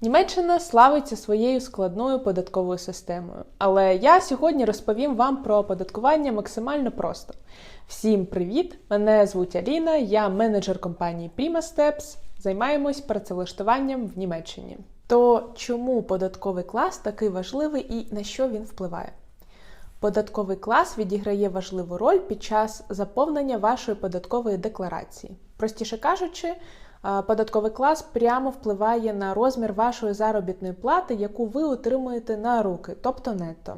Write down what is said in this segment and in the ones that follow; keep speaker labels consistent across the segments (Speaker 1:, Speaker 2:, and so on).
Speaker 1: Німеччина славиться своєю складною податковою системою, але я сьогодні розповім вам про оподаткування максимально просто. Всім привіт! Мене звуть Аліна, я менеджер компанії Prima Steps. Займаємось працевлаштуванням в Німеччині. То чому податковий клас такий важливий і на що він впливає? Податковий клас відіграє важливу роль під час заповнення вашої податкової декларації. Простіше кажучи, податковий клас прямо впливає на розмір вашої заробітної плати, яку ви отримуєте на руки, тобто нетто.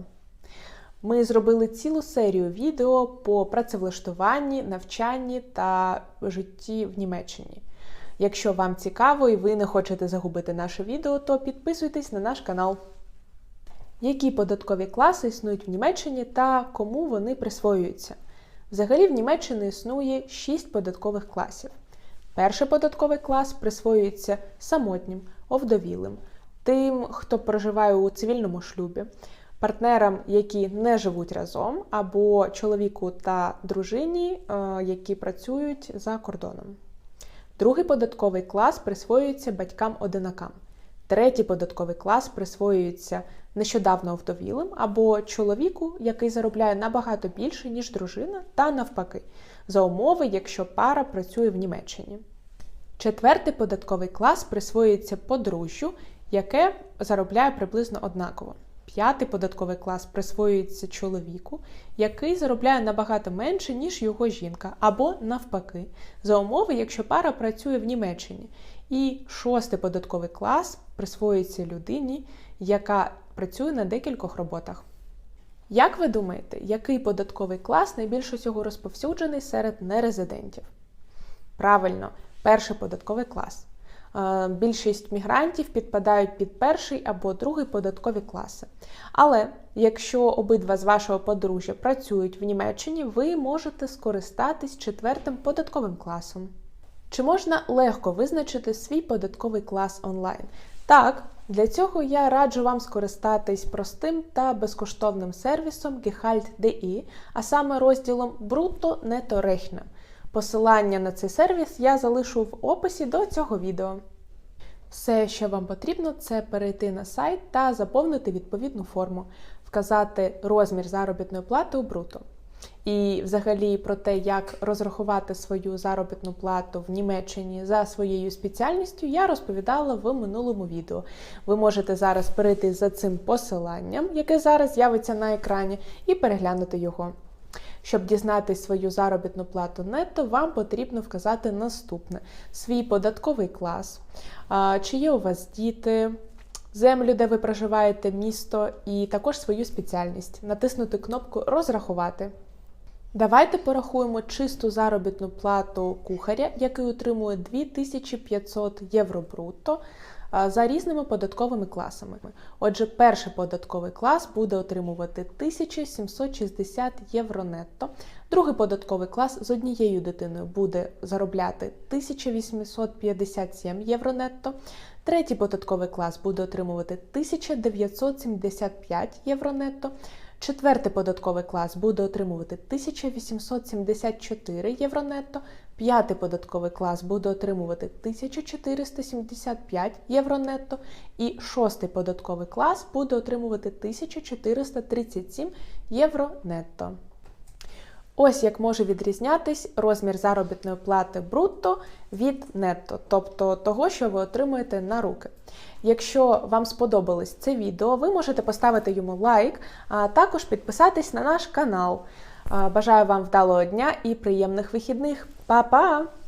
Speaker 1: Ми зробили цілу серію відео по працевлаштуванні, навчанні та житті в Німеччині. Якщо вам цікаво і ви не хочете загубити наше відео, то підписуйтесь на наш канал. Які податкові класи існують в Німеччині та кому вони присвоюються? Взагалі в Німеччині існує 6 податкових класів. Перший податковий клас присвоюється самотнім, овдовілим, тим, хто проживає у цивільному шлюбі, партнерам, які не живуть разом, або чоловіку та дружині, е, які працюють за кордоном. Другий податковий клас присвоюється батькам-одинакам. Третій податковий клас присвоюється нещодавно вдовілим або чоловіку, який заробляє набагато більше, ніж дружина, та навпаки, за умови, якщо пара працює в Німеччині. Четвертий податковий клас присвоюється подружжю, яке заробляє приблизно однаково. П'ятий податковий клас присвоюється чоловіку, який заробляє набагато менше, ніж його жінка, або навпаки, за умови, якщо пара працює в Німеччині. І шостий податковий клас присвоюється людині, яка працює на декількох роботах. Як ви думаєте, який податковий клас найбільш усього розповсюджений серед нерезидентів? Правильно, перший податковий клас. Е, більшість мігрантів підпадають під перший або другий податкові класи. Але якщо обидва з вашого подружжя працюють в Німеччині, ви можете скористатись четвертим податковим класом. Чи можна легко визначити свій податковий клас онлайн? Так, для цього я раджу вам скористатись простим та безкоштовним сервісом Gehalt.de, а саме розділом Brutto Netto Rechnen. Посилання на цей сервіс я залишу в описі до цього відео. Все, що вам потрібно, це перейти на сайт та заповнити відповідну форму, вказати розмір заробітної плати у бруто. І, взагалі, про те, як розрахувати свою заробітну плату в Німеччині за своєю спеціальністю, я розповідала в минулому відео. Ви можете зараз перейти за цим посиланням, яке зараз з'явиться на екрані, і переглянути його. Щоб дізнати свою заробітну плату нетто, вам потрібно вказати наступне: свій податковий клас, чи є у вас діти, землю, де ви проживаєте, місто, і також свою спеціальність. Натиснути кнопку Розрахувати. Давайте порахуємо чисту заробітну плату кухаря, який отримує 2500 євро брутто за різними податковими класами. Отже, перший податковий клас буде отримувати 1760 євро нетто, другий податковий клас з однією дитиною буде заробляти 1857 євро нетто, третій податковий клас буде отримувати 1975 євро нетто. Четвертий податковий клас буде отримувати 1874 євро нетто, п'ятий податковий клас буде отримувати 1475 євро нетто, і шостий податковий клас буде отримувати 1437 євро нетто. Ось як може відрізнятись розмір заробітної плати брутто від нетто, тобто того, що ви отримуєте на руки. Якщо вам сподобалось це відео, ви можете поставити йому лайк, а також підписатись на наш канал. Бажаю вам вдалого дня і приємних вихідних. Па-па!